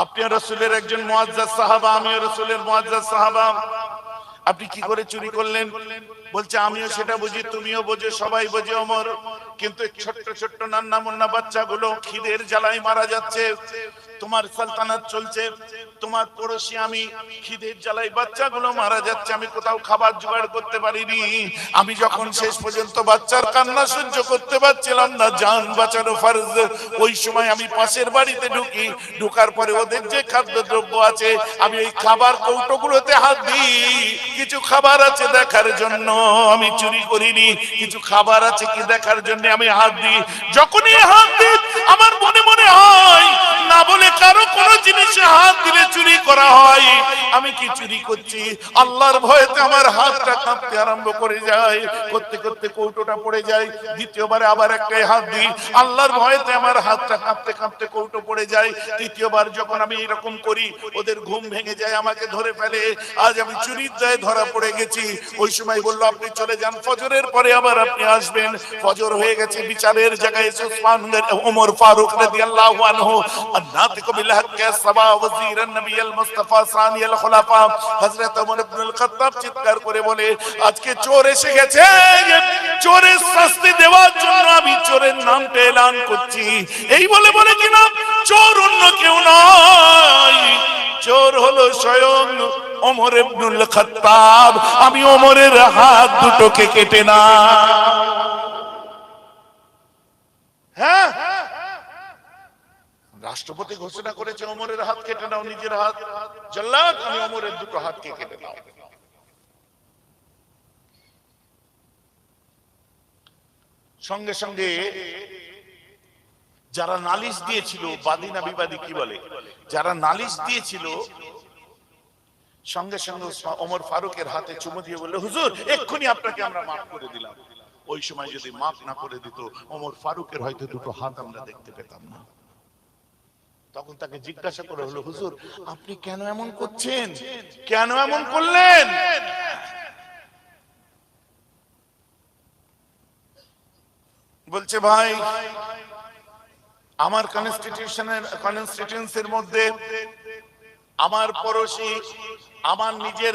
আপনি রসুলের একজন মুআজ্জাজ সাহাবা, আমিও রসুলের মুআজ্জাজ সাহাবা। আপনি কি করে চুরি করলেন? বলছে, আমিও সেটা বুঝি, তুমিও বোঝো, সবাই বোঝে অমর কিন্তু ছোট্ট ছোট্ট নান্না মুন্না বাচ্চাগুলো খিদের জ্বালায় মারা যাচ্ছে। তোমার সালতানাত চলছে। তোমার পড়োশি আমি খিদের জ্বালাই বাচ্চাগুলো মারা যাচ্ছে। আমি কোথাও খাবার জোগাড় করতে পারিনি। আমি যখন শেষ পর্যন্ত বাচ্চার কান্না সহ্য করতে পারছিলাম না জান বাঁচানো ফরজ। ওই সময় আমি পাশের বাড়িতে ঢুকি। ঢুকার পরে ওদের যে খাদ্যদ্রব্য আছে, আমি ওই খাবার কৌটোগুলোতে হাত দিই। কিছু খাবার আছে দেখার জন্য, আমি চুরি করিনি। কিছু খাবার আছে কি দেখার জন্য আমি হাত দিই। যখনই হাত দিই আমার মনে মনে হয় না কারও কোনো জিনিসে হাত দিলে চুরি করা হয়। আমি কি চুরি করছি? আল্লাহর ভয়েতে আমার হাতটা কাঁপতে আরম্ভ করে যায়। করতে করতে কৌটোটা পড়ে যায়। দ্বিতীয়বারে আবার একটা হাত দিই। আল্লাহর ভয়েতে আমার হাতটা কাঁপতে কাঁপতে কৌটো পড়ে যায়। তৃতীয়বার যখন আমি এরকম করি, ওদের ঘুম ভেঙে যায়, আমাকে ধরে ফেলে। আজ আমি চুরির দায়ে ধরা পড়ে গেছি। ওই সময় বলল, আপনি চলে যান, ফজরের পরে আবার আপনি আসবেন। ফজর হয়ে গেছে, বিচারের জায়গায় ওমর ফারুক রাদিয়াল্লাহু আনহু। الناطق بالحق السبا وزير النبي المصطفى ثاني الخلفاء হযরত ওমর ইবনে খাত্তাব চিৎকার করে বলে আজকে চোর এসে গেছে চোরের শাস্তি দেওয়ার জন্য আমি চোরের নামটা এলান করছি এই বলে বলে কিনা চোর অন্য কেউ নয় চোর হলো স্বয়ং ওমর ইবনুল খাত্তাব আমি ওমরের হাত দুটোকে কেটে না হ্যাঁ রাষ্ট্রপতি ঘোষণা করেছে ওমরের হাত কেটে নাও, নিজের হাত। জল্লাদ আমি ওমরের দুটো হাতকে কেটে নাও। সঙ্গে সঙ্গে যারা নালিশ দিয়েছিল বাদী না বিবাদী কি বলে? যারা নালিশ দিয়েছিল, সঙ্গে সঙ্গে ওমর ফারুকের হাতে চুমু দিয়ে বললে, হুজুর, এক্ষুনি আপনাকে আমরা মাফ করে দিলাম। ওই সময় যদি মাফ না করে দিত, ওমর ফারুকের হয়তো দুটো হাত আমরা দেখতে পেতাম না। তখন তাকে জিজ্ঞাসা করে হলো, হুজুর, আপনি কেন এমন করছেন? কেন এমন করলেন? বলছে, ভাই, আমার কনস্টিটিউশনের কনস্টিটিউন্সির মধ্যে আমার পড়োশি, আমার নিজের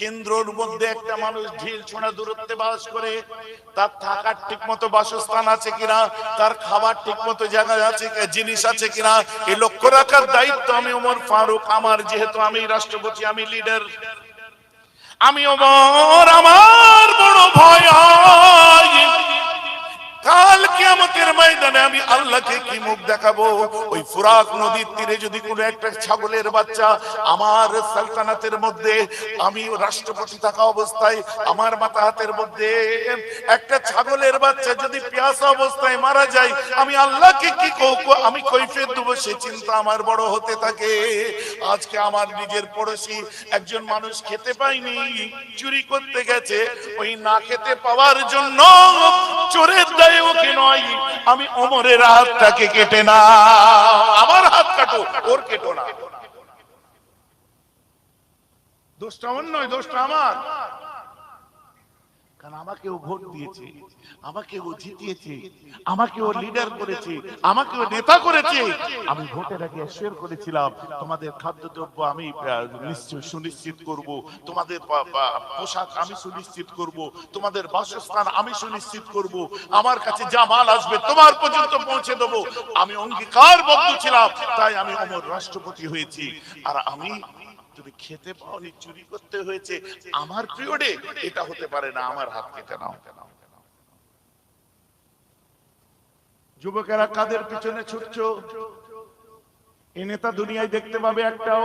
কেন্দ্রর মধ্যে একটা মানুষ ঢিল ছোঁড়া দূরত্বে বাস করে, তার থাকার ঠিক মতো বাসস্থান আছে কিনা, তার খাবার ঠিক মতো জায়গা আছে, জিনিস আছে কিনা এই লক্ষ্য রাখার দায়িত্ব আমি ওমর ফারুক, আমার যেহেতু আমি রাষ্ট্রপতি, আমি লিডার। আমি ওমর, আমার বড় ভয় হয় কাল কিয়ামতের ময়দানে আমি আল্লাহকে কি মুখ দেখাবো? ওই ফুরাক নদীর তীরে যদি কোনো একটা ছাগলের বাচ্চা আমার সালতানাতের মধ্যে, আমি রাষ্ট্রপতি থাকা অবস্থায়, আমার মাথা হাতের মধ্যে একটা ছাগলের বাচ্চা যদি অবস্থায় মারা যায়, আমি আল্লাহকে কি কৌ- আমি দেবো, সে চিন্তা আমার বড় হতে থাকে। আজকে আমার নিজের পড়োশি একজন মানুষ খেতে পায়নি, চুরি করতে গেছে। ওই না খেতে পাওয়ার জন্য চোরের ওকে নয় আমি অমরের হাতটাকে কেটে না। আমার হাত কাটো, ওর কেটো না। দোষটা অন্য নয় দোষটা আমার। কারণ আমাকে ও ভোট দিয়েছে আমাকে ও জিতিয়েছে আমাকে ও লিডার করেছে আমাকে ও নেতা করেছে। আমি ভোটের আগে শেয়ার করেছিলাম, তোমাদের খাদ্যদ্রব্য আমি সুনিশ্চিত করব, তোমাদের পোশাক আমি সুনিশ্চিত করব, তোমাদের বাসস্থান আমি সুনিশ্চিত করব, আমার কাছে যা মাল আসবে তোমার পর্যন্ত পৌঁছে দেবো। আমি অঙ্গীকারবদ্ধ ছিলাম, তাই আমি অমর রাষ্ট্রপতি হয়েছি। আর আমি তুমি খেতে পাওনি, চুরি করতে হয়েছে, আমার পিরিয়ডে এটা হতে পারে না, আমার হাত কেটে নাও। যুবকেরা কাদের পিছনে ছুটছো? এ নেতা দুনিয়ায় দেখতে পাবে একটাও।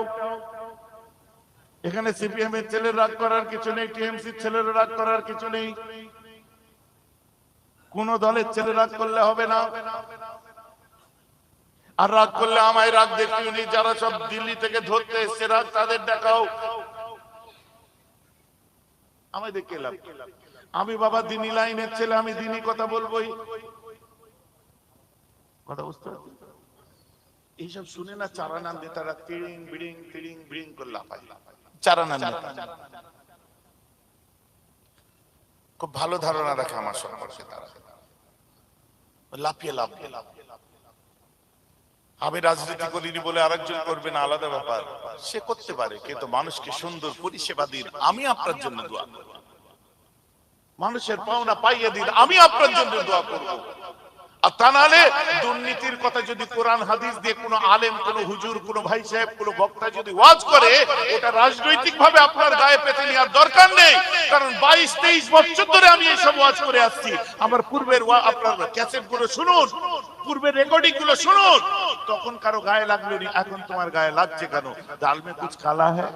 এখানে সিপিএম এর ছেলের রাগ করার কিছু নেই টিএমসি ছেলের রাগ করার কিছু নেই। কোন দলের ছেলে রাগ করলে হবে না। আর রাগ করলে আমায় রাগ দেখিওনি, যারা সব দিল্লি থেকে ধরতে এসছে, রাগ তাদের দেখাও। আমায় দেখে লাভ আমি বাবা দিনী লাইনের ছেলে, আমি দিনী কথা বলবোই। কথা বুঝতে পারছি এইসব শুনে না চারানান নেতারা তিড়িং বিড়িং তিড়িং বিড়িং করে চারানান নেতা খুব ভালো ধারণা রাখে আমার সম্পর্কে তারা। লাফিয়ে লাফিয়ে লাফিয়ে লাফিয়ে। আমি রাজনীতি করিনি বলে আরেকজন করবে না, আলাদা ব্যাপার। সে করতে পারে, কিন্তু মানুষকে সুন্দর পরিষেবা দিন। আমি আপনার জন্য দোয়া করব। মানুষের পাওনা পাইয়ে দিন, আমি আপনার জন্য দোয়া করব। তা নাহলে দুর্নীতির কথা যদি কোরআন, হাদিস দিয়ে কোনো আলেম, কোনো হুজুর, কোনো ভাই সাহেব, কোনো বক্তা যদি ওয়াজ করে, ওটা রাজনৈতিক ভাবে আপনার গায়ে পেতে নেওয়ার দরকার নেই। কারণ বাইশ, তেইশ বছর ধরে আমি এইসব ওয়াজ করে আসছি। আমার পূর্বের আপনার ক্যাসেটগুলো শুনুন, পূর্বের রেকর্ডিংগুলো শুনুন। তখন কারও গায়ে লাগল নি, এখন তোমার গায়ে লাগছে কেন? ডাল মে কুছ কালা হ্যাঁ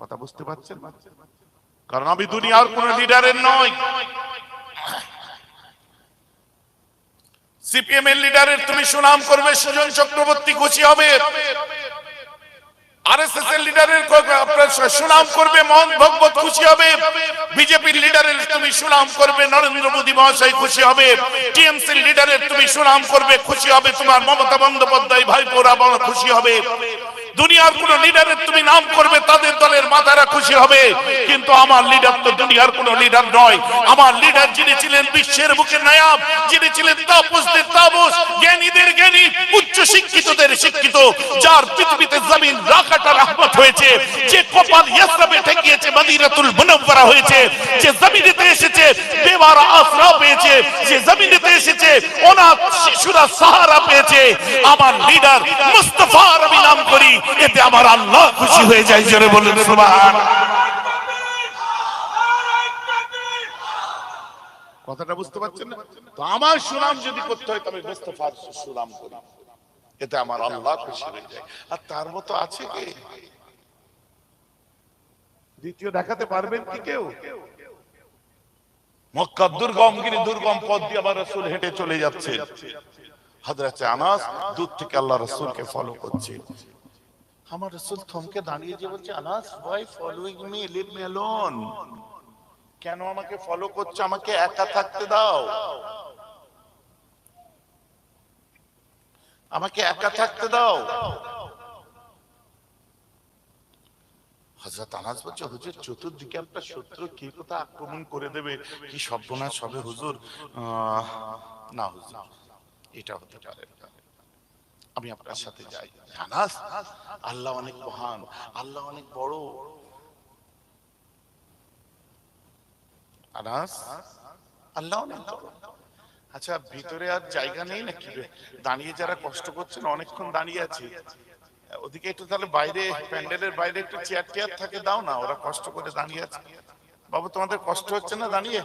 কথা বুঝতে পারছেন? কারণ আমি দুনিয়ার কোন লিডারের নয় সিপিএম এর লিডারের তুমি সুনাম করবে, সুজন চক্রবর্তী খুশি হবে। আরএসএস লিডারের আপনার সুনাম করবে মন ভগবত খুশি হবে। বিজেপির লিডারের তুমি সুনাম করবে, নরেন্দ্র মোদী মহাশয় খুশি হবে। টিএমসি লিডারের তুমি সুনাম করবে, খুশি হবে। তোমার মমতা বন্দ্যোপাধ্যায় ভাইপোরা খুশি হবে। দুনিয়ার কোন লিডারের তুমি নাম করবে, তাদের দলের মাথারা খুশি হবে। কিন্তু আমার লিডার তো দুনিয়ার কোন লিডার নয়। আমার লিডার যিনি ছিলেন বিশ্বের বুকে নায়াব, যিনি ছিলেন তাপসদের তাপস, জ্ঞানীদের জ্ঞানী, উচ্চ শিক্ষিতদের শিক্ষিত, যার পৃথিবীতে জমিন রাখাটা রহমত হয়েছে, যে কপাল ইয়াসরাবে ঠেকিয়েছে, মদিনাতুল মুনাওয়ারা হয়েছে, যে জমিনেতে এসেছে বেবারা আশ্রা পেয়েছে, যে জমিনেতে এসেছে, অনাথ শিশুরা সাহারা পেয়েছে। আমার লিডার মুস্তাফার আমি নাম করি এতে আমার আল্লাহ খুশি হয়ে যায়, জোরে বলুন, সুবহান। কথাটা বুঝতে পারছেন না? তো আমার সুনাম যদি করতে হয়, তবে মুস্তাফার সুনাম করি। এতে আমার আল্লাহ খুশি হয়ে যায়। আর তার মতো আছে কি? দ্বিতীয় দেখাতে পারবেন কি কেউ? মক্কা দুর্গম গিরি দুর্গম পথ দিয়ে আবার রসুল হেঁটে চলে যাচ্ছে। হাজরাতে আনাস দূর থেকে আল্লাহ রসুলকে ফলো করছে। আমার রসুল থমকে দাঁড়িয়ে যে বলছে, Anas why following me leave me alone কেন আমাকে ফলো করছ? আমাকে একা থাকতে দাও। আমাকে একা থাকতে দাও। হযরত আনাস বলছে, হুজুর, চতুর্দিকে একটা শত্রু কি কথা আক্রমণ করে দেবে? কি সর্বনাশ হবে হুজুর? না হুজুর, এটা হতে পারে। আমি আপনার সাথে যাই। আনাস, আল্লাহ অনেক মহান, আল্লাহ অনেক বড়। আনাস, আল্লাহ অনেক আচ্ছা ভিতরে আর জায়গা নেই নাকি? দাঁড়িয়ে যারা কষ্ট করছেন, অনেকক্ষণ দাঁড়িয়ে আছে। ওদিকে একটু তাহলে বাইরে, প্যান্ডেলের বাইরে একটু চেয়ার টেয়ার থাকে, দাও না, ওরা কষ্ট করে দাঁড়িয়ে আছে। বাবু, তোমাদের কষ্ট হচ্ছে না দাঁড়িয়ে?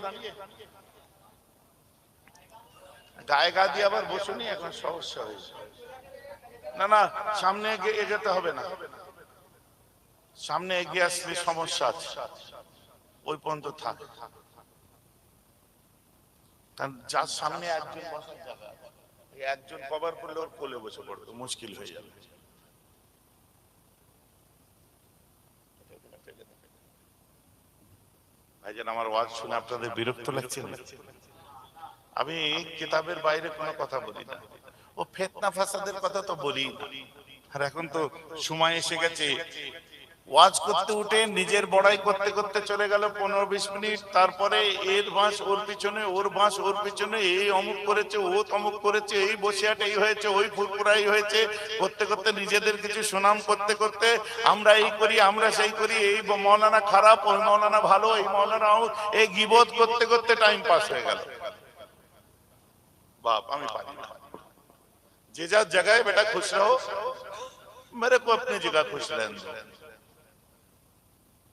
গায়ে গা দিয়ে আবার বসুনি এখন সমস্যা হয়েছে না না, সামনে এগোতে হবে না। সামনে এগিয়ে আসলে সমস্যা আছে। ওই পর্যন্ত থাক। যার সামনে একজন একজন কভার করলে ওর কোলে বসে পড়বে মুশকিল হয়ে যাবে। আমার ওয়াজ শুনে আপনাদের বিরক্ত লাগছে আমি কিতাবের বাইরে কোনো কথা বলি না। ও ফেতনা ফাসাদের কথা তো বলি আর এখন তো সময় এসে গেছে। ওয়াজ করতে উঠে নিজের বড়াই করতে করতে চলে গেল পনেরো বিশ মিনিট। তারপরে এর বাঁশ ওর পিছনে, ওর বাঁশ ওর পিছনে, এই অমুক করেছে, ও তমুক করেছে, এই বসিয়াটা এই হয়েছে, ওই ফুরপুরাই হয়েছে। করতে করতে নিজেদের কিছু সুনাম করতে করতে আমরা এই করি, আমরা সেই করি, এই মৌলানা খারাপ, ওই মৌলানা ভালো, এই মৌলানা এই গিবোধ করতে করতে টাইম পাস হয়ে গেল। বাপ, আমি পারি না। जे जा जगह है बेटा खुश रहो मेरे को अपनी जगह खुश रहने दो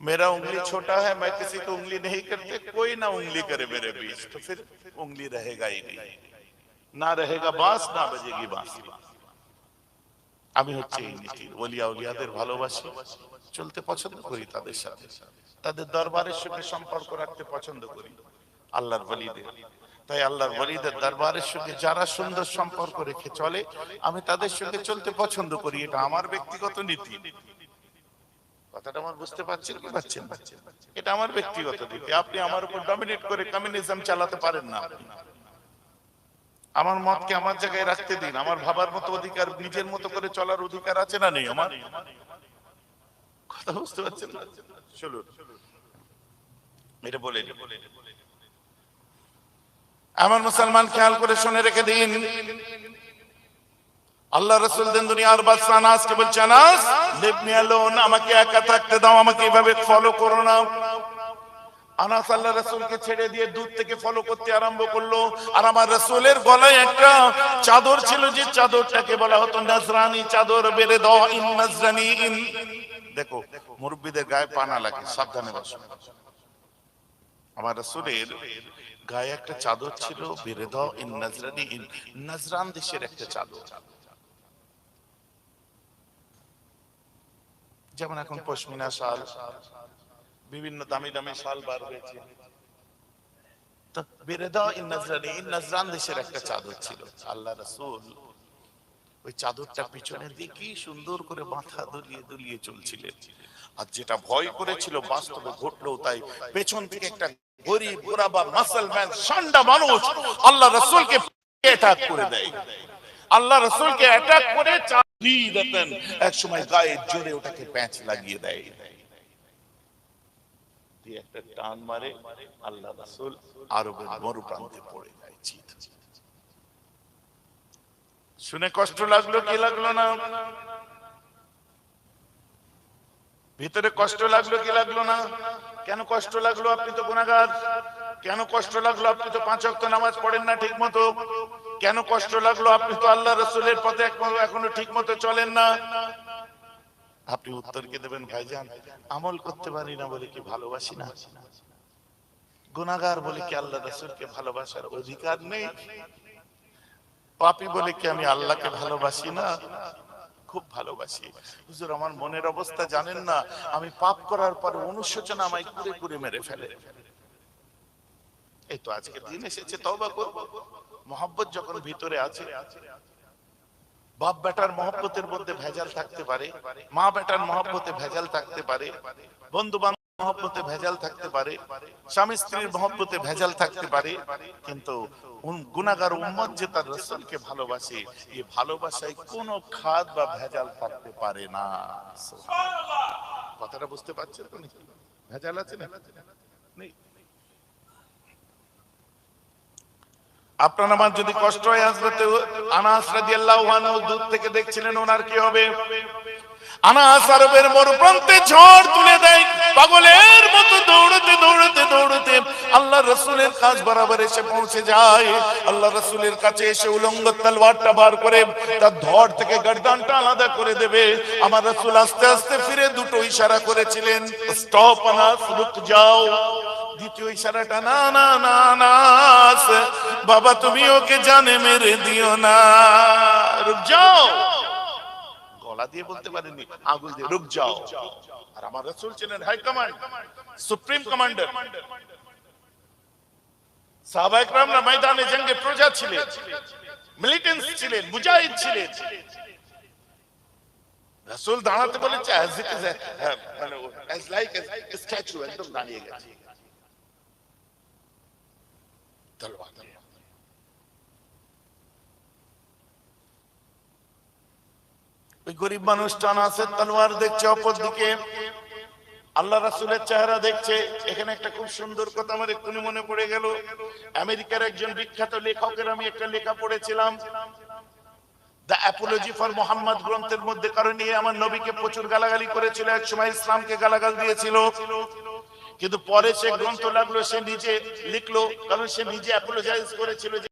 मेरा उंगली छोटा है मैं किसी को उंगली नहीं करते कोई ना उंगली करे मेरे बीच तो फिर उंगली रहेगा ही नहीं ना रहेगा बांस না বাজেগি বাঁশি আমি হচ্ছে এই নীতির ওলিয়া উলিয়াদের ভালোবাসি চলতে পছন্দ করি তাদের সাথে তাদের দরবারের সঙ্গে সম্পর্ক রাখতে পছন্দ করি আল্লাহর বলিদের তাই আল্লাহর বলিদের দরবারের সঙ্গে যারা সুন্দর সম্পর্ক রেখে চলে, আমি তাদের সঙ্গে চলতে পছন্দ করি, এটা আমার ব্যক্তিগত নীতি। কথাটা আমার বুঝতে পারছেন কি পাচ্ছেন এটা আমার ব্যক্তিগত নীতি। আপনি আমার উপর ডমিনেট করে কমিউনিজম চালাতে পারেন না আমার মতকে আমার জায়গায় রাখতে দিন। আমার ভাবার মতো অধিকার, নিজের মতো করে চলার অধিকার আছে না নেই আমার? কথা বুঝতে পারছেন চলুন। এটা বলে। আমার মুসলমান খেয়াল করে শুনে রেখে দিন। আল্লাহ রসুল দেন দুনিয়ার বাদশা আনাসকে বলছে, আনাস আমাকে একা থাকতে দাও, আমাকে এইভাবে ফলো করো না। আনাস আল্লাহ রসুলকে ছেড়ে দিয়ে দূর থেকে ফলো করতে আরম্ভ করল। আর আমার রসুলের গলায় একটা চাদর ছিল, যে চাদরটাকে বলা হতো, নাজরানি চাদর বেড়ে দাও, ইন নাজরানি ইন দেখো, মুরব্বীদের গায়ে পানা লাগে, সাবধানে বসো। আমার রসুলের গায়ে একটা চাদর ছিল ইন ইন দেশের একটা চাদর। যেমন এখন পশমিনা শাল, বিভিন্ন দামি দামি শাল বার হয়েছে। আল্লাহ রাসূল ওই চাদরটা পিছনে কি সুন্দর করে মাথা দুলিয়ে দুলিয়ে চলছিলেন। আর যেটা ভয় করেছিল, বাস্তবে ঘটলো তাই পেছন থেকে একটা গরিব মানুষ আল্লাহ রাসূলকে অ্যাটাক করে দেয়। আল্লাহ রাসূলকে অ্যাটাক করে দিতেন এক সময় গায়ে জোরে ওটাকে প্যাঁচ লাগিয়ে দেয়। একটা টান মারে, আল্লাহ রাসূল আরবের প্রান্তে পড়ে যায় চিত শুনে কষ্ট লাগল, কি লাগল না? ভিতরে কষ্ট লাগল কি লাগল না? কেন কষ্ট লাগল? আপনি তো গুনাহগার। কেন কষ্ট লাগল? আপনি তো পাঁচ অক্ত নামাজ পড়েন না ঠিক মতো কেন কষ্ট লাগল? আপনি তো আল্লাহ রসুলের পথে এখনো- ঠিক মতো চলেন না। আপনি উত্তর কি দেবেন ভাইজান? আমল করতে পারি না বলে কি ভালোবাসি না? গুনাহগার বলে কি আল্লাহ রসুলকে ভালোবাসার অধিকার নেই? পাপি বলে কি আমি আল্লাহকে ভালোবাসি না? খুব ভালোবাসি। হুজুর, আমার মনের অবস্থা জানেন না, আমি পাপ করার পরে অনুশোচনা আমায় কুড়ে কুড়ে মেরে ফেলে। এই তো আজকের দিন এসেছে তবা করব। মহব্বত যখন ভিতরে আছে বাপ বেটার মহব্বতের মধ্যে ভেজাল থাকতে পারে মা বেটার মহব্বতে ভেজাল থাকতে পারে বন্ধু মহব্বতে ভেজাল থাকতে পারে, স্বামী স্ত্রীর মহব্বতে ভেজাল থাকতে পারে, কিন্তু উম- উম্মত যে তার রসুলকে ভালোবাসে এই ভালোবাসায় খাদ বা ভেজাল থাকতে পারে না। কথাটা বুঝতে পারছেন তো? ভেজাল আছে না আপনার আমার যদি কষ্ট হয় আসবে আনাস রাদিয়াল্লাহু আনহু দূর থেকে দেখছিলেন, ওনার কি হবে? ঝড় তুলে দেয়, পাগলের মতো দৌড়তে দৌড়তে দৌড়তে। আল্লাহ রসুলের কাজ বরাবর এসে পৌঁছে যায়। আল্লাহ রসুলের কাছে এসে উলঙ্গ তলওয়ারটা বার করে তার আলাদা করে দেবে। আমার আস্তে আস্তে ফিরে দুটো ইশারা করেছিলেন, স্টপ আনাস, রুক যাও। দ্বিতীয় ইশারাটা, না না না না বাবা তুমি ওকে জানে মেরে দিও না। রুক যাও। গলা দিয়ে বলতে পারেনি আগুল দিয়ে রুক যাও। আর আমার রাসূল ছিলেন হাই কমান্ড সুপ্রিম কমান্ডার সাহাবা একরামরা ময়দানে জঙ্গে প্রজা ছিলেন মিলিটেন্স ছিলেন মুজাহিদ ছিলেন। রাসূল দাঁড়াতে বলেছে অ্যাজ ইট ইজ মানে অ্যাজ লাইক স্ট্যাচু একদম দাঁড়িয়ে গেছে। তলোয়ার। ওই গরিব মানুষটা নাসের তলোয়ার দেখছে অপর দিকে আল্লাহ রাসুলের চেহারা দেখছে। এখানে একটা খুব সুন্দর কথা আমার এক্ষুনি মনে পড়ে গেল। আমেরিকার একজন বিখ্যাত লেখকের আমি একটা লেখা পড়েছিলাম। কিন্তু পরে সে গ্রন্থ লাগল, সে নিজে লিখলো, কারণ সে নিজে অ্যাপোলোজাইজ করেছিল যে